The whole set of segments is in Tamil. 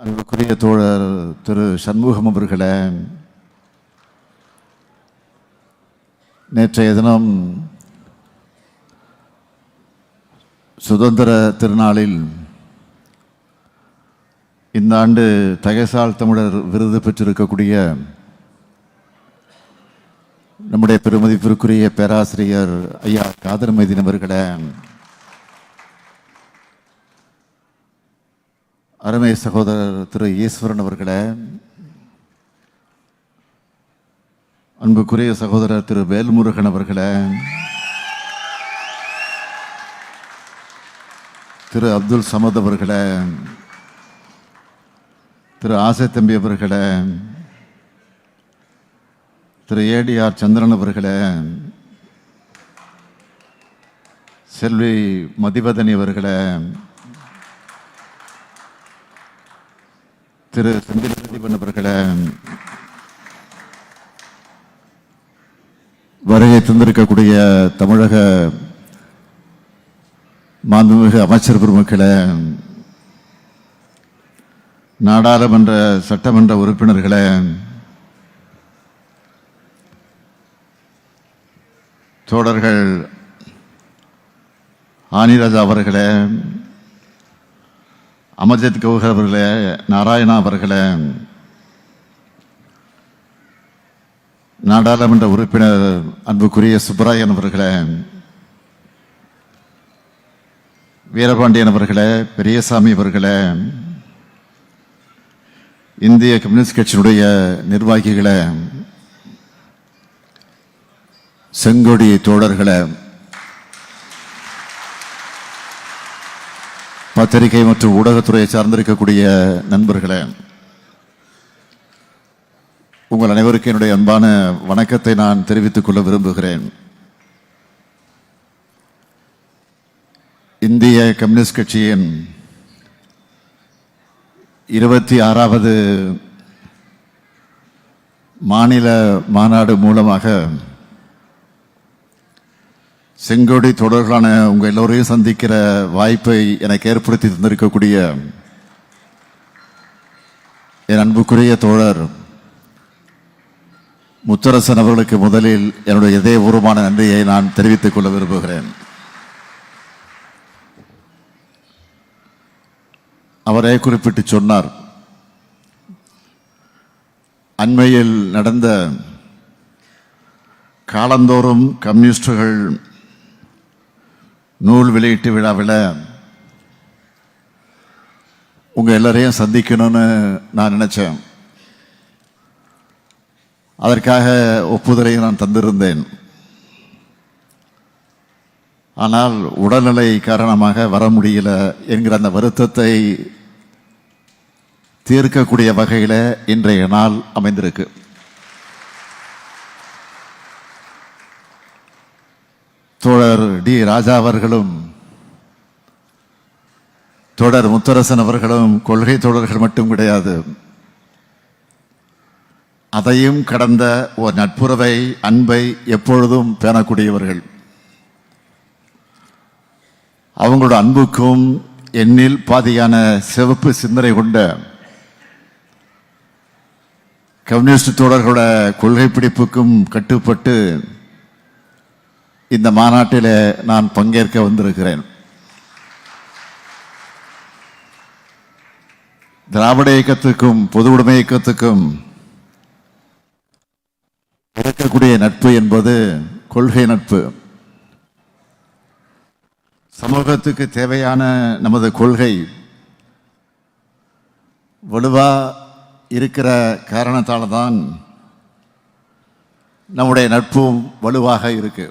அன்புக்குரிய தோழர் திரு சண்முகம் அவர்களே நேற்றைய தினம் சுதந்திர திருநாளில் இந்த ஆண்டு தகைசால் தமிழர் விருது பெற்றிருக்கக்கூடிய நம்முடைய பெருமதிப்பிற்குரிய பேராசிரியர் ஐயா காதர் மைதீன் அவர்களே அருமை சகோதரர் திரு ஈஸ்வரன் அவர்களே அன்புக்குரிய சகோதரர் திரு வேல்முருகன் அவர்களே திரு அப்துல் சமத் அவர்களே திரு ஆசை தம்பி அவர்களே திரு ஏடிஆர் சந்திரன் அவர்களே செல்வி மதிவதனி அவர்களே திரு செந்தில் பிரதீபன் அவர்களை வருகை தந்திருக்கக்கூடிய தமிழக மாண்புமிகு அமைச்சர் பெருமக்களை நாடாளுமன்ற சட்டமன்ற உறுப்பினர்களை தோழர்கள் ஆனிராஜா அவர்களை அமர்ஜித் கவுகர் அவர்களே நாராயணா அவர்களே. நாடாளுமன்ற உறுப்பினர் அன்புக்குரிய சுப்பராயன் அவர்களே. வீரபாண்டியன் அவர்களே பெரியசாமி அவர்களே. இந்திய கம்யூனிஸ்ட் கட்சியினுடைய நிர்வாகிகளை. செங்கொடி தோழர்களை. பத்திரிகை மற்றும் ஊடகத்துறையை சார்ந்திருக்கக்கூடிய நண்பர்களே உங்கள் அனைவருக்கும் என்னுடைய அன்பான வணக்கத்தை நான் தெரிவித்துக் கொள்ள விரும்புகிறேன். இந்திய கம்யூனிஸ்ட் கட்சியின் இருபத்தி ஆறாவது மாநில மாநாடு மூலமாக செங்கோடி தொடர்களான உங்கள் எல்லோரையும் சந்திக்கிற வாய்ப்பை எனக்கு ஏற்படுத்தி தந்திருக்கக்கூடிய என் அன்புக்குரிய தோழர் முத்தரசன் அவர்களுக்கு முதலில் என்னுடைய இதயபூர்வமான நன்றியை நான் தெரிவித்துக் கொள்ள விரும்புகிறேன். அவரே குறிப்பிட்டு சொன்னார். அண்மையில் நடந்த காலந்தோறும் கம்யூனிஸ்டுகள் நூல் வெளியீட்டு விழாவில் உங்கள் எல்லாரையும் சந்திக்கணும்னு நான் நினச்சேன். அதற்காக ஒப்புதலையும் நான் தந்திருந்தேன். ஆனால் உடல்நிலை காரணமாக வர முடியல என்கிற அந்த வருத்தத்தை தீர்க்கக்கூடிய வகையில் இன்றைய நாள் அமைந்திருக்கு. தோழர் டி ராஜா அவர்களும் தொடர் முத்தரசன் அவர்களும் கொள்கை தோழர்கள் மட்டும் கிடையாது. அதையும் கடந்த ஒரு நட்புறவை அன்பை எப்பொழுதும் பேணக்கூடியவர்கள். அவங்களோட அன்புக்கும் எண்ணில் பாதியான சிவப்பு சிந்தனை கொண்ட கம்யூனிஸ்ட் தோழர்களோட கொள்கை பிடிப்புக்கும் கட்டுப்பட்டு இந்த மாநாட்டில் நான் பங்கேற்க வந்திருக்கிறேன். திராவிட இயக்கத்துக்கும் பொது உடைமை இயக்கத்துக்கும் இருக்கக்கூடிய நட்பு என்பது கொள்கை நட்பு. சமூகத்துக்கு தேவையான நமது கொள்கை வலுவா இருக்கிற காரணத்தால் தான் நம்முடைய நட்பும் வலுவாக இருக்கு.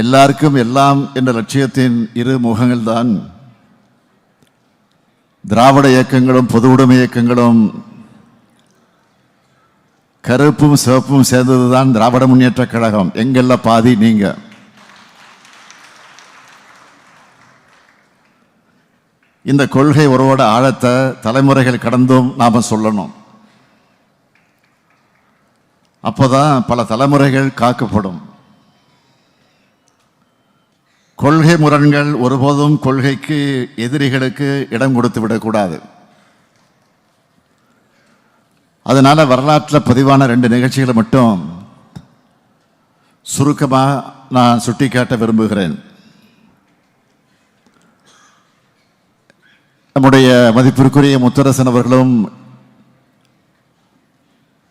எல்லாருக்கும் எல்லாம் என்ற லட்சியத்தின் இரு முகங்கள் தான் திராவிட இயக்கங்களும் பொது உடைமை இயக்கங்களும் கருப்பும் சிவப்பும் சேர்ந்தது தான் திராவிட முன்னேற்ற கழகம். எங்கெல்ல பாதி நீங்க. இந்த கொள்கை உறவோட ஆழத்தை தலைமுறைகள் கடந்தும் நாம் சொல்லணும். அப்போதான் பல தலைமுறைகள் காக்கப்படும். கொள்கை முரண்கள் ஒருபோதும் கொள்கைக்கு எதிரிகளுக்கு இடம் கொடுத்து விடக்கூடாது. அதனால் வரலாற்றில் பதிவான ரெண்டு நிகழ்ச்சிகளை மட்டும் சுருக்கமாக நான் சுட்டிக்காட்ட விரும்புகிறேன். நம்முடைய மதிப்பிற்குரிய முத்தரசன் அவர்களும்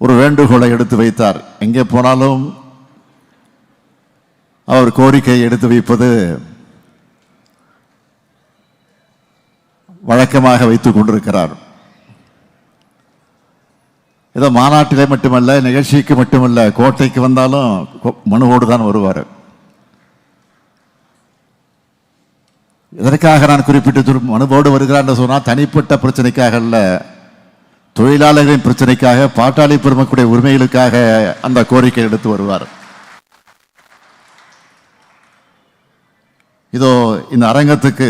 ஒரு வேண்டுகோளை எடுத்து வைத்தார். எங்கே போனாலும் அவர் கோரிக்கை எடுத்து வைப்பது வழக்கமாக வைத்துக் கொண்டிருக்கிறார். ஏதோ மாநாட்டிலே மட்டுமல்ல நிகழ்ச்சிக்கு மட்டுமல்ல கோட்டைக்கு வந்தாலும் மனுவோடு தான் வருவார். எதற்காக நான் குறிப்பிட்டு மனுவோடு வருகிறார் என்று சொன்னால் தனிப்பட்ட பிரச்சனைக்காக அல்ல தொழிலாளர்களின் பிரச்சனைக்காக பாட்டாளி பெருமக்களுடைய உரிமைகளுக்காக அந்த கோரிக்கை எடுத்து வருவார். இதோ இந்த அரங்கத்துக்கு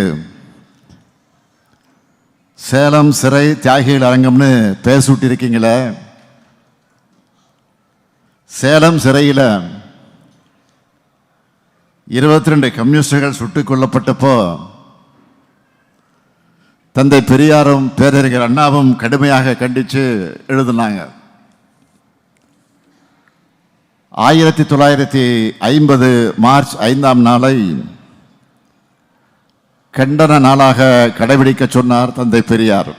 சேலம் சிறை தியாகிகள் அரங்கம்னு பேர் சூட்டியிருக்கீங்களே. சேலம் சிறையில் இருபத்தி ரெண்டு கம்யூனிஸ்டுகள் சுட்டுக் கொல்லப்பட்டப்போ தந்தை பெரியாரும் பேரறிஞர் அண்ணாவும் கடுமையாக கண்டித்து எழுதினாங்க. ஆயிரத்தி தொள்ளாயிரத்தி ஐம்பது மார்ச் ஐந்தாம் நாளை கண்டன நாளாக கடைபிடிக்க சொன்னார் தந்தை பெரியார்.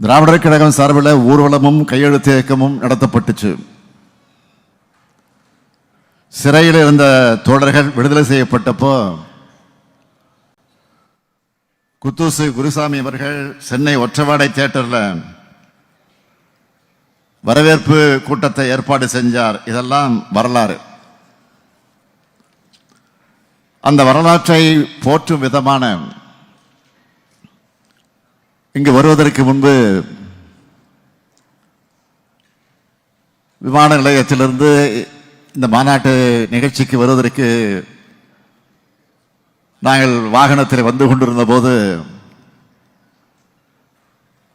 திராவிடர் கழகம் சார்பில் ஊர்வலமும் கையெழுத்து இயக்கமும் நடத்தப்பட்டுச்சு. சிறையில் இருந்த தோழர்கள் விடுதலை செய்யப்பட்டப்போ குத்தூசு குருசாமி அவர்கள் சென்னை ஒற்றவாடை தியேட்டரில் வரவேற்பு கூட்டத்தை ஏற்பாடு செஞ்சார். இதெல்லாம் வரலாறு. அந்த வரலாற்றை போற்றும் விதமான இங்கு வருவதற்கு முன்பு விமான நிலையத்திலிருந்து இந்த மாநாட்டு நிகழ்ச்சிக்கு வருவதற்கு நாங்கள் வாகனத்தில் வந்து கொண்டிருந்த போது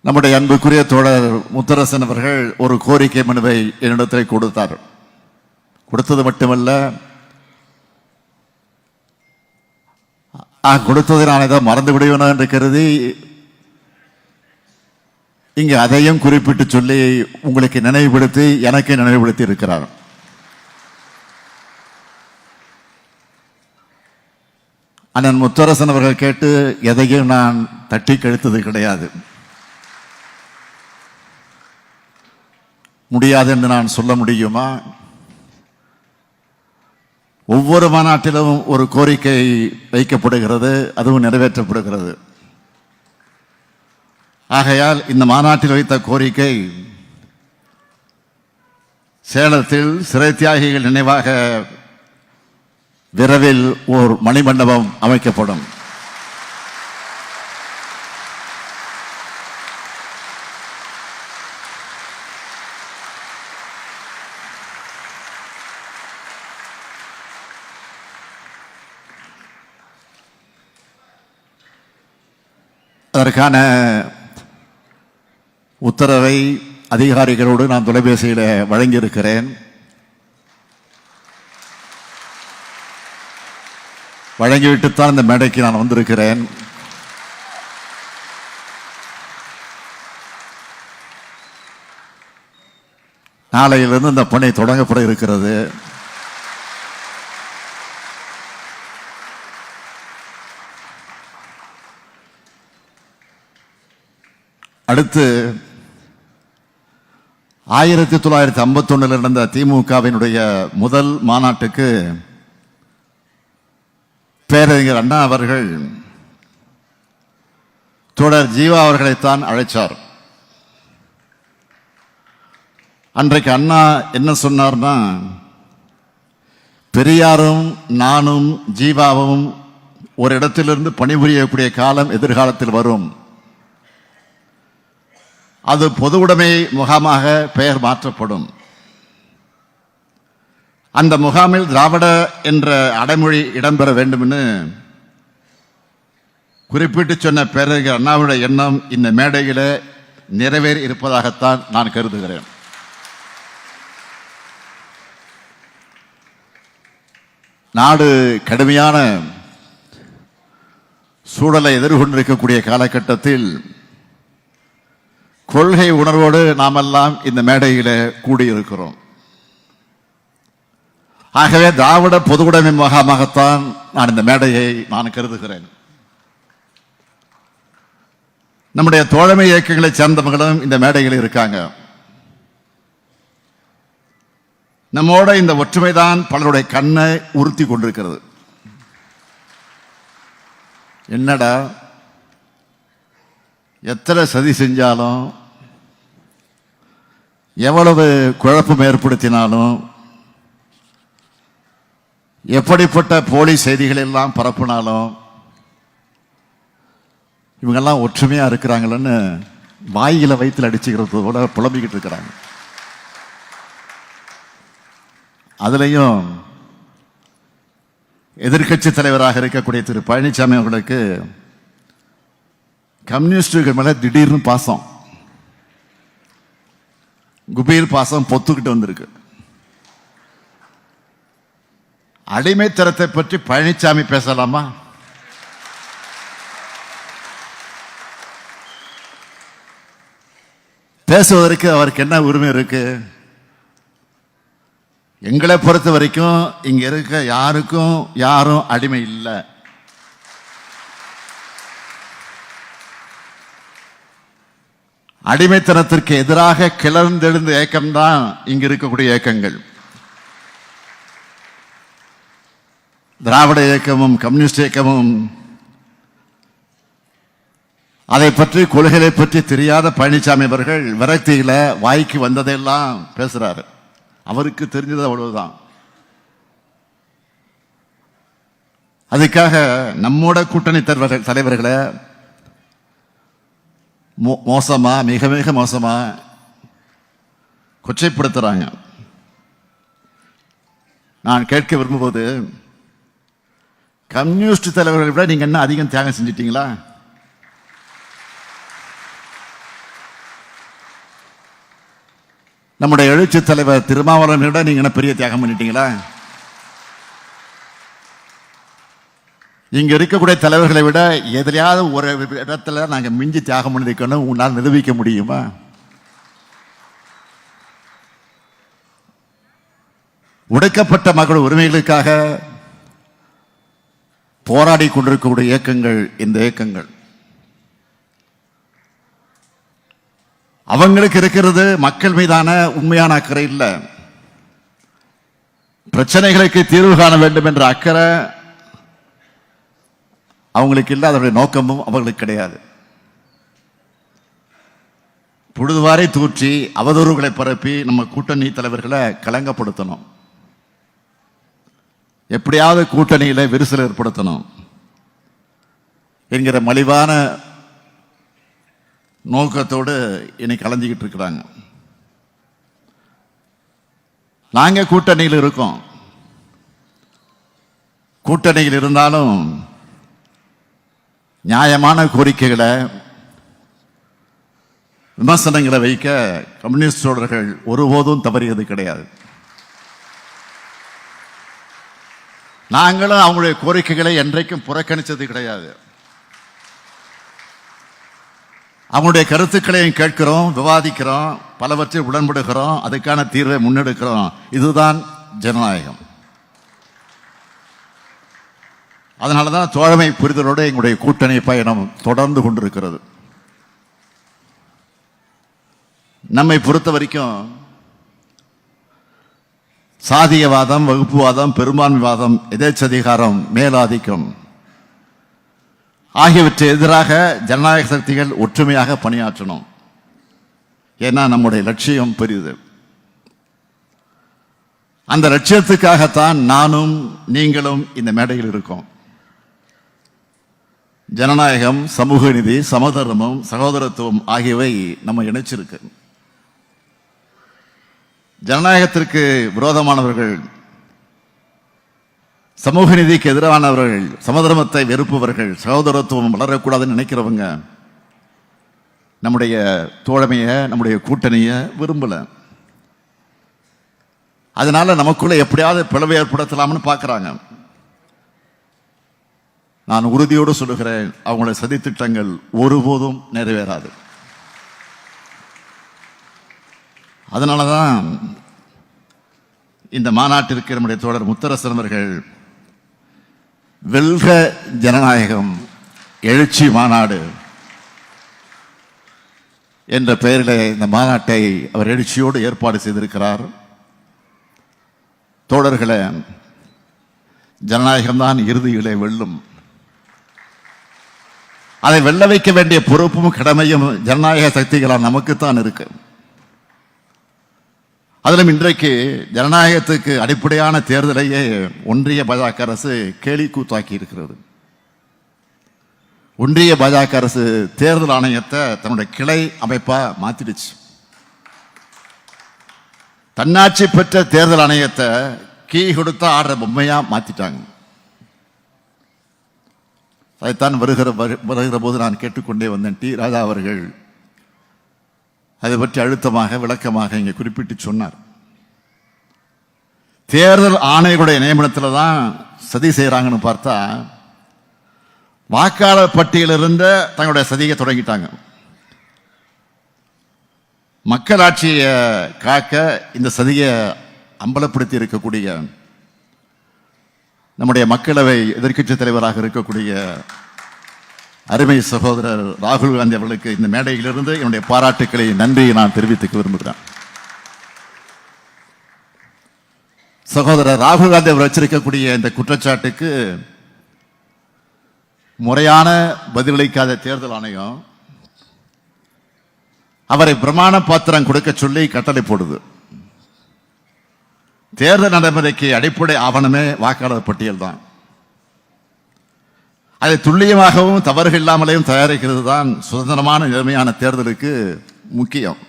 நம்முடைய அன்புக்குரிய தோழர் முத்தரசன் அவர்கள் ஒரு கோரிக்கை மனுவை என்னிடத்தில் கொடுத்தார். கொடுத்தது மட்டுமல்ல நான் கொடுத்தது நான் ஏதோ மறந்து விடுவேனோ என்று கருதி இங்கு அதையும் குறிப்பிட்டு சொல்லி உங்களுக்கு நினைவுபடுத்தி எனக்கு நினைவுபடுத்தி இருக்கிறார். அண்ணன் முத்தரசன் அவர்கள் கேட்டு எதையும் நான் தட்டி கழித்தது கிடையாது. முடியாது என்று நான் சொல்ல முடியுமா? ஒவ்வொரு மாநாட்டிலும் ஒரு கோரிக்கை வைக்கப்படுகிறது அதுவும் நிறைவேற்றப்படுகிறது. ஆகையால் இந்த மாநாட்டில் வைத்த கோரிக்கை சேலத்தில் சிறை தியாகிகள் நினைவாக விரைவில் ஓர் மணிமண்டபம் அமைக்கப்படும். அதற்கான உத்தரவை அதிகாரிகளோடு நான் தொலைபேசியில் வழங்கியிருக்கிறேன். வழங்கிவிட்டுத்தான் இந்த மேடைக்கு நான் வந்திருக்கிறேன். நாளையிலிருந்து இந்த பணி தொடங்கப்பட இருக்கிறது. அடுத்து ஆயிரத்தி தொள்ளாயிரத்தி ஐம்பத்தொன்னில் நடந்த திமுகவினுடைய முதல் மாநாட்டுக்கு பேரறிஞர் அண்ணா அவர்கள் தொடர் ஜீவா அவர்களைத்தான் அழைச்சார். அன்றைக்கு அண்ணா என்ன சொன்னார்னா பெரியாரும் நானும் ஜீவாவும் ஒரு இடத்திலிருந்து பணிபுரியக்கூடிய காலம் எதிர்காலத்தில் வரும். அது பொதுவுடைமை முகாமாக பெயர் மாற்றப்படும். அந்த முகாமில் திராவிட என்ற அடைமொழி இடம்பெற வேண்டும்னு குறிப்பிட்டு சொன்ன பேரறிஞர் அண்ணாவுடைய எண்ணம் இந்த மேடையில் நிறைவேறி இருப்பதாகத்தான் நான் கருதுகிறேன். நாடு கடுமையான சூழலை எதிர்கொண்டிருக்கக்கூடிய காலகட்டத்தில் கொள்கை உணர்வோடு நாமெல்லாம் இந்த மேடையில் கூடியிருக்கிறோம். ஆகவே திராவிட பொதுவுடைமை முகாமாகத்தான் நான் இந்த மேடையை நான் கருதுகிறேன். நம்முடைய தோழமை இயக்கங்களைச் சேர்ந்தவர்களும் இந்த மேடையில் இருக்காங்க. நம்மோட இந்த ஒற்றுமைதான் பலருடைய கண்ணை உறுத்தி கொண்டிருக்கிறது. என்னடா? எத்தனை சதி செஞ்சாலும் எவ்வளவு குழப்பம் ஏற்படுத்தினாலும் எப்படிப்பட்ட போலி செய்திகள் எல்லாம் பரப்புனாலும் இவங்கெல்லாம் ஒற்றுமையாக இருக்கிறாங்களன்னு வாயில வயிற்றுல அடிச்சுக்கிறதோட புலம்பிக்கிட்டு இருக்கிறாங்க. அதுலேயும் எதிர்க்கட்சி தலைவராக இருக்கக்கூடிய திரு பழனிசாமி அவர்களுக்கு கம்யூனிஸ்டுகள் மேல திடீர்னு பாசம். குபீர் பாசம் பொத்துக்கிட்டு வந்திருக்கு. அடிமைத்தரத்தை பற்றி பழனிசாமி பேசலாமா? பேசுவதற்கு அவருக்கு என்ன உரிமை இருக்கு? எங்களை பொறுத்த வரைக்கும் இங்க இருக்க யாருக்கும் யாரும் அடிமை இல்லை. அடிமைத்தனத்திற்கு எதிராக கிளர்ந்தெழுந்த ஏக்கம்தான் இங்கு இருக்கக்கூடிய இயக்கங்கள் திராவிட இயக்கமும் கம்யூனிஸ்ட் இயக்கமும் அதை பற்றி கொள்கைகளை பற்றி தெரியாத பழனிசாமி அவர்கள் விரக்தியில் வாய்க்கு வந்ததெல்லாம் பேசுகிறாரு அவருக்கு தெரிஞ்சது அவ்வளவுதான். அதுக்காக நம்மோட கூட்டணி தலைவர்கள் தலைவர்களை மோ- மோசமா மிக மிக மோசமா கொச்சைப்படுத்துறாங்க. நான் கேட்க விரும்பும்போது கம்யூனிஸ்ட் தலைவர்களை விட நீங்க என்ன அதிகம் தியாகம் செஞ்சிட்டீங்களா? நம்முடைய எழுச்சி தலைவர் திருமாவளவனை விட நீங்க என்ன பெரிய தியாகம் பண்ணிட்டீங்களா? இங்க இருக்கக்கூடிய தலைவர்களை விட எதிரையாவது ஒரு இடத்துல நாங்க மிஞ்சி தியாகம் பண்ணிருக்கணும் உன்னால் நிரூபிக்க முடியுமா? உடைக்கப்பட்ட மக்கள் உரிமைகளுக்காக போராடி கொண்டிருக்கக்கூடிய இயக்கங்கள் இந்த இயக்கங்கள். அவங்களுக்கு இருக்கிறது மக்கள் மீதான உண்மையான அக்கறை இல்லை. பிரச்சனைகளுக்கு தீர்வு காண வேண்டும் என்ற அக்கறை அவங்களுக்கு இல்லை அதனுடைய நோக்கமும் அவர்களுக்கு கிடையாது. பொழுதுவாரை தூற்றி அவதூறுகளை பரப்பி நம்ம கூட்டணி தலைவர்களை கலங்கப்படுத்தணும். எப்படியாவது கூட்டணியில் விரிசல் ஏற்படுத்தணும். என்கிற மலிவான நோக்கத்தோடு இன்னைக்கு கலஞ்சிக்கிட்டு இருக்கிறாங்க. நாங்கள் கூட்டணியில் இருக்கோம். கூட்டணியில் இருந்தாலும் நியாயமான கோரிக்கைகளை விமர்சனங்களை வைக்க கம்யூனிஸ்ட் தோழர்கள் ஒருபோதும் தவறியது கிடையாது. நாங்களும் அவங்களுடைய கோரிக்கைகளை என்றைக்கும் புறக்கணித்தது கிடையாது. அவங்களுடைய கருத்துக்களையும் கேட்கிறோம் விவாதிக்கிறோம் பலவற்றை உடன்படுகிறோம் அதுக்கான தீர்வை முன்னெடுக்கிறோம். இதுதான் ஜனநாயகம். அதனால தான் தோழமை புரிதலோடு எங்களுடைய கூட்டணி பயணம் தொடர்ந்து கொண்டிருக்கிறது. நம்மை பொறுத்த வரைக்கும் சாதியவாதம் வகுப்புவாதம் பெரும்பான்மைவாதம் எதேச்சதிகாரம் மேலாதிக்கம் ஆகியவற்றை எதிராக ஜனநாயக சக்திகள் ஒற்றுமையாக பணியாற்றணும். ஏன்னா நம்முடைய லட்சியம் பெரியது. அந்த லட்சியத்துக்காகத்தான் நானும் நீங்களும் இந்த மேடையில் இருக்கோம். ஜனநாயகம் சமூக நீதி சமதர்மம் சகோதரத்துவம் ஆகியவை நம்ம இணைச்சிருக்கு. ஜனநாயகத்திற்கு விரோதமானவர்கள் சமூக நீதிக்கு எதிரானவர்கள் சமதர்மத்தை வெறுப்பவர்கள் சகோதரத்துவம் வளரக்கூடாதுன்னு நினைக்கிறவங்க நம்முடைய தோழமையை நம்முடைய கூட்டணியை விரும்பல. அதனால நமக்குள்ள எப்படியாவது பிளவு ஏற்படுத்தலாம்னு பார்க்கறாங்க. நான் உறுதியோடு சொல்லுகிறேன் அவங்களுடைய சதித்திட்டங்கள் ஒருபோதும் நிறைவேறாது. அதனால தான் இந்த மாநாட்டிற்கு நம்முடைய தோழர் முத்தரசன் அவர்கள் வெல்க ஜனநாயகம் எழுச்சி மாநாடு என்ற பெயரில் இந்த மாநாட்டை அவர் எழுச்சியோடு ஏற்பாடு செய்திருக்கிறார். தோழர்களை ஜனநாயகம்தான் இறுதியிலே வெல்லும். அதை வெல்ல வைக்க வேண்டிய பொறுப்பும் கடமையும் ஜனநாயக சக்திகளால் நமக்குத்தான் இருக்கு. அதிலும் இன்றைக்கு ஜனநாயகத்துக்கு அடிப்படையான தேர்தலையே ஒன்றிய பாஜக அரசு கேலி கூத்தாக்கி இருக்கிறது. ஒன்றிய பாஜக அரசு தேர்தல் ஆணையத்தை தன்னுடைய கிளை அமைப்பா மாத்திடுச்சு. தன்னாட்சி பெற்ற தேர்தல் ஆணையத்தை கீ கொடுத்த ஆடுற பொம்மையா மாத்திட்டாங்க. அதைத்தான் வருகிற வரு- வருகிற போது நான் கேட்டுக்கொண்டே வந்தேன் டி ராஜா அவர்கள் அதை பற்றி அழுத்தமாக விளக்கமாக இங்கே குறிப்பிட்டு சொன்னார். தேர்தல் ஆணையுடைய நியமனத்தில் தான் சதி செய்கிறாங்கன்னு பார்த்தா வாக்காளர் பட்டியலிருந்த தங்களுடைய சதியை தொடங்கிட்டாங்க. மக்களாட்சியை காக்க இந்த சதியை அம்பலப்படுத்தி இருக்கக்கூடிய நம்முடைய மக்களவை எதிர்க்கட்சி தலைவராக இருக்கக்கூடிய அருமை சகோதரர் ராகுல் காந்தி அவர்களுக்கு இந்த மேடையிலிருந்து என்னுடைய பாராட்டுக்களை நன்றியை நான் தெரிவித்துக்க விரும்புகிறேன். சகோதரர் ராகுல் காந்தி அவர் வச்சிருக்கக்கூடிய இந்த குற்றச்சாட்டுக்கு முறையான பதிலளிக்காத தேர்தல் ஆணையம் அவரை பிரமாண பாத்திரம் கொடுக்க சொல்லி கட்டளை போடுது. தேர்தல் நடைமுறைக்கு அடிப்படை ஆவணமே வாக்காளர் பட்டியல் தான். அதை துல்லியமாகவும் தவறுகள் இல்லாமலேயும் தயாரிக்கிறது தான் சுதந்திரமான நேர்மையான தேர்தலுக்கு முக்கியம்.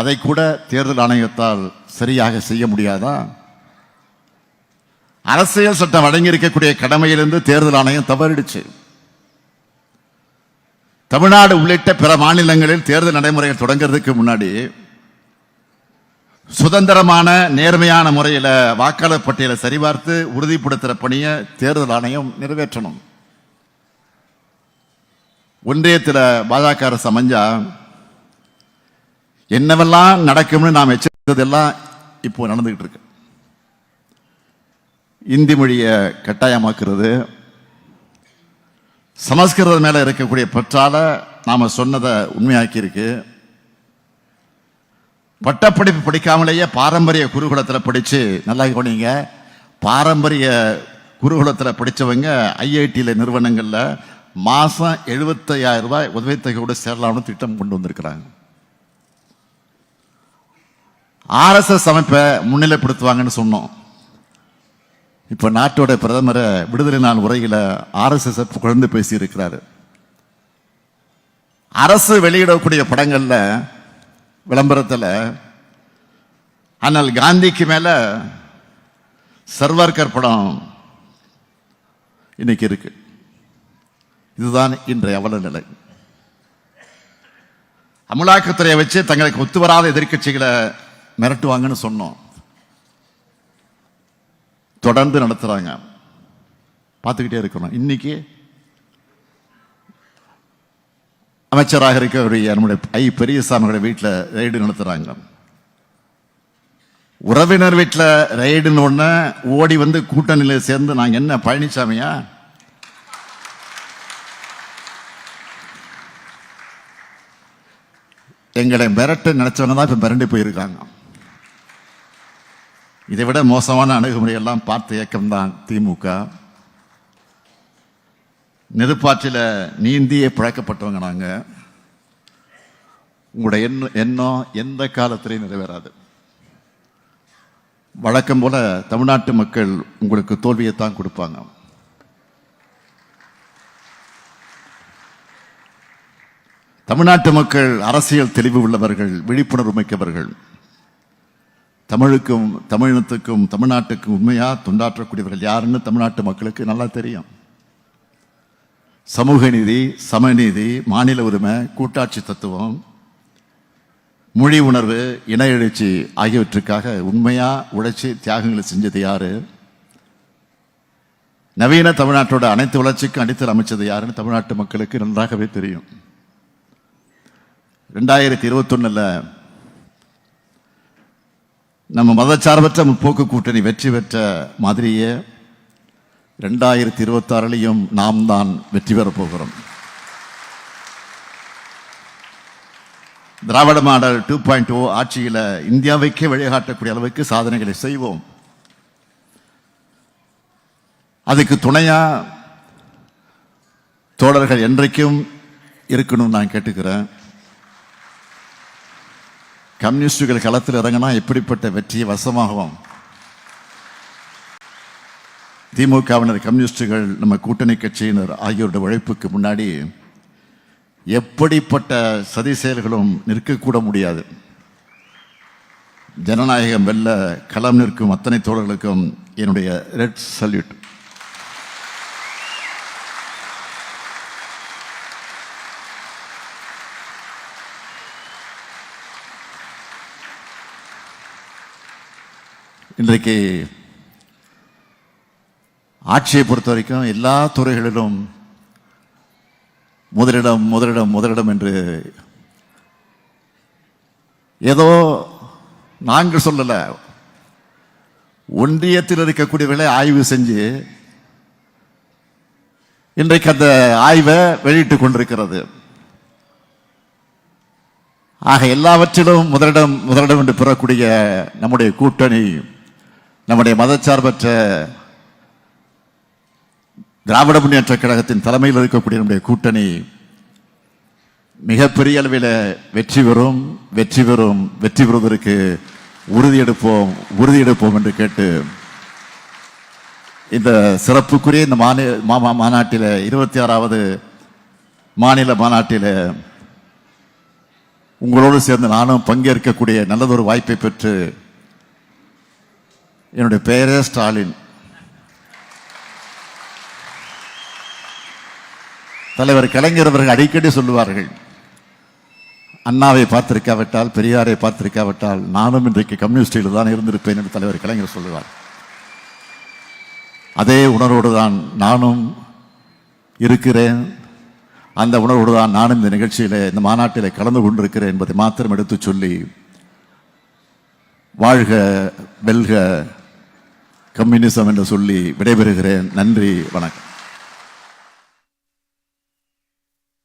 அதை கூட தேர்தல் ஆணையத்தால் சரியாக செய்ய முடியாதா? அரசியல் சட்டம் அடங்கியிருக்கக்கூடிய கடமையிலிருந்து தேர்தல் ஆணையம் தவறிடுச்சு. தமிழ்நாடு உள்ளிட்ட பிற மாநிலங்களில் தேர்தல் நடைமுறைகள் தொடங்குறதுக்கு முன்னாடி சுதந்திரமான நேர்மையான முறையில் வாக்காளர் பட்டியலை சரிபார்த்து உறுதிப்படுத்துகிற பணியை தேர்தல் ஆணையம் நிறைவேற்றணும். ஒன்றியத்தில் பாஜக அரசு அமைஞ்சா என்னவெல்லாம் நடக்கும்னு நாம் எச்சரித்ததெல்லாம் இப்போ நடந்துகிட்டு இருக்கு. இந்தி மொழியை கட்டாயமாக்குறது சமஸ்கிருதம் மேலே இருக்கக்கூடிய பற்றால நாம் சொன்னதை உண்மையாக்கியிருக்கு. பட்டப்படிப்பு படிக்காமலேயே பாரம்பரிய குருகுலத்தில் படிச்சு நல்லா கவனிங்க. பாரம்பரிய குருகுலத்தில் படிச்சவங்க ஐஐடியில் நிறுவனங்களில் மாசம் 75000 ரூபாய் உதவித்தொகையோடு சேரலாம்னு திட்டம் கொண்டு வந்திருக்கிறாங்க. ஆர்எஸ்எஸ் அமைப்பை முன்னிலைப்படுத்துவாங்கன்னு சொன்னோம். இப்ப நாட்டோட பிரதமரை விடுதலை நாள் உரையில ஆர்எஸ்எஸ் குழந்து பேசியிருக்கிறாரு. அரசு வெளியிடக்கூடிய படங்கள்ல விளம்பரத்துல ஆனால் காந்திக்கு மேல சர்வார்கர் படம் இன்னைக்கு இருக்கு. இதுதான் இன்றைய அவல நிலை. அமலாக்கத்துறையை வச்சு தங்களுக்கு ஒத்து வராத எதிர்க்கட்சிகளை மிரட்டுவாங்கன்னு சொன்னோம். தொடர்ந்து நடத்துறாங்க. பார்த்துக்கிட்டே இருக்கணும். இன்னைக்கு அமைச்சராக இருக்கக்கூடிய நம்முடைய ஐ பெரியசாமியோட வீட்டில் ரைடு நடத்துகிறாங்க உறவினர் வீட்டில் ரைடுன்னு ஒன்று ஓடி வந்து கூட்டணியில் சேர்ந்து நாங்கள் என்ன பழனிசாமியா எங்களை மிரட்டு நினச்சவங்க தான் இப்போ மிரண்டு போயிருக்காங்க. இதை விட மோசமான அணுகுமுறையெல்லாம் பார்த்த இயக்கம்தான் திமுக. நெருப்பாற்றில் நீந்தியே பழக்கப்பட்டவங்க நாங்கள் உங்களுடைய எண்ணம் எண்ணம் எந்த காலத்திலையும் நிறைவேறாது. வழக்கம் போல் தமிழ்நாட்டு மக்கள் உங்களுக்கு தோல்வியை தான் கொடுப்பாங்க. தமிழ்நாட்டு மக்கள் அரசியல் தெளிவு உள்ளவர்கள் விழிப்புணர்வு மிக்கவர்கள். தமிழுக்கும் தமிழினத்துக்கும் தமிழ்நாட்டுக்கும் உண்மையாக தொண்டாற்றக்கூடியவர்கள் யாருன்னு தமிழ்நாட்டு மக்களுக்கு நல்லா தெரியும். சமூக நீதி சமநீதி மாநில உரிமை கூட்டாட்சி தத்துவம் மொழி உணர்வு இன எழுச்சி ஆகியவற்றுக்காக உண்மையாக உழைச்சி தியாகங்களை செஞ்சது யார்? நவீன தமிழ்நாட்டோட அனைத்து வளர்ச்சிக்கும் அடித்தல் அமைச்சது யாருன்னு தமிழ்நாட்டு மக்களுக்கு நன்றாகவே தெரியும். ரெண்டாயிரத்தி இருபத்தொன்னுல நம்ம மதச்சார்பற்ற முற்போக்கு கூட்டணி வெற்றி பெற்ற மாதிரியே ரெண்டாயிரத்தி இருபத்தாறுலையும் நாம் தான் வெற்றி பெறப்போகிறோம் Dravida model two point O ஆட்சியில் இந்தியாவைக்கே வழிகாட்டக்கூடிய அளவுக்கு சாதனைகளை செய்வோம். அதுக்கு துணையாக தோழர்கள் என்றைக்கும் இருக்கணும்னு நான் கேட்டுக்கிறேன். கம்யூனிஸ்டுகள் களத்தில் இறங்கினா எப்படிப்பட்ட வெற்றியை வசமாகவும்? திமுகவினர் கம்யூனிஸ்டுகள் நம்ம கூட்டணி கட்சியினர் ஆகியோருடைய உழைப்புக்கு முன்னாடி எப்படிப்பட்ட சதி செயல்களும் நிற்கக்கூட முடியாது. ஜனநாயகம் வெல்ல களம் நிற்கும் அத்தனை தோழர்களுக்கும் என்னுடைய ரெட் சல்யூட். இன்றைக்கு ஆட்சியை பொறுத்த வரைக்கும் எல்லா துறைகளிலும் முதலிடம் முதலிடம் முதலிடம் என்று ஏதோ நாங்கள் சொல்லல. ஒன்றியத்தில் இருக்கக்கூடியவர்களை ஆய்வு செஞ்சு இன்றைக்கு அந்த ஆய்வை வெளியிட்டுக் கொண்டிருக்கிறது. ஆக எல்லாவற்றிலும் முதலிடம் முதலிடம் என்று பெறக்கூடிய நம்முடைய கூட்டணி நம்முடைய மதச்சார்பற்ற திராவிட முன்னேற்ற கழகத்தின் தலைமையில் இருக்கக்கூடிய நம்முடைய கூட்டணி மிகப்பெரிய அளவில் வெற்றி பெறும் வெற்றி பெறும் வெற்றி பெறுவதற்கு உறுதியெடுப்போம் உறுதியெடுப்போம் என்று கேட்டு இந்த சிறப்புக்குரிய இந்த மாநில மாநாட்டில் இருபத்தி ஆறாவது மாநில மாநாட்டில் உங்களோடு சேர்ந்து நானும் பங்கேற்கக்கூடிய நல்லதொரு வாய்ப்பை பெற்று என்னுடைய பெயரே ஸ்டாலின். தலைவர் கலைஞர் அவர்கள் அடிக்கடி சொல்லுவார்கள் அண்ணாவை பார்த்திருக்காவிட்டால் பெரியாரை பார்த்திருக்காவிட்டால் நானும் இன்றைக்கு கம்யூனிஸ்டில் தான் இருந்திருப்பேன் என்று தலைவர் கலைஞர் சொல்லுவார். அதே உணர்வோடு தான் நானும் இருக்கிறேன். அந்த உணர்வோடு தான் நானும் இந்த நிகழ்ச்சியில் இந்த மாநாட்டில் கலந்து கொண்டிருக்கிறேன் என்பதை மாத்திரம் எடுத்துச் சொல்லி வாழ்க வெல்க கம்யூனிசம் என்று சொல்லி விடைபெறுகிறேன். நன்றி வணக்கம்.